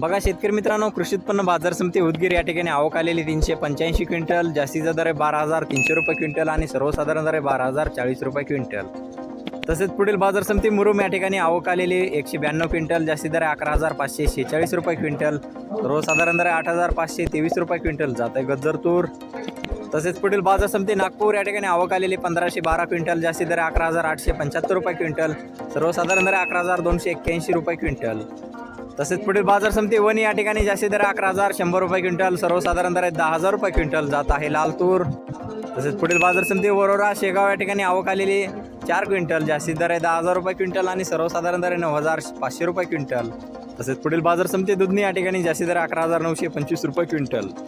बघा शेतकरी मित्रांनो कृषी उत्पन्न बाजार समिती उदगीर या ठिकाणी आवक आलेली तीनशे पंच्याऐंशी क्विंटल जास्तीचा दर आहे बारा हजार तीनशे रुपये क्विंटल आणि सर्वसाधारण दर आहे बारा हजार चाळीस रुपये क्विंटल. तसेच पुढील बाजार समिती मुरुम या ठिकाणी आवक आलेली एकशे ब्याण्णव क्विंटल जास्ती दर आहे अकरा हजार पाचशे शेहेचाळीस रुपये क्विंटल सर्वसाधारण दर आहे आठ हजार पाचशे तेवीस रुपये क्विंटल जात आहे गज्जर तूर तसेच पुढील बाजार समिती नागपूर या ठिकाणी आवक आलेली पंधराशे बारा क्विंटल जास्ती दर अकरा हजार आठशे पंच्याहत्तर रुपये क्विंटल सर्वसाधारण दर अकरा हजार दोनशे एक्क्याऐंशी रुपये क्विंटल. तसेच पुढील बाजार समिती वणी या ठिकाणी जास्ती दर अकरा हजार शंभर रुपये क्विंटल सर्वसाधारण दर आहे दहा हजार रुपये क्विंटल जात आहे लाल तूर तसेच पुढील बाजार समिती वरोरा शेगाव या ठिकाणी आवक आलेली चार क्विंटल जास्तीत दर आहे दहा हजार रुपये क्विंटल आणि सर्वसाधारण दर आहे नऊ हजार पाचशे रुपये क्विंटल. तसेच पुढील बाजार समिती दुधनी या ठिकाणी जास्ती दर अकरा हजार नऊशे पंचवीस रुपये क्विंटल.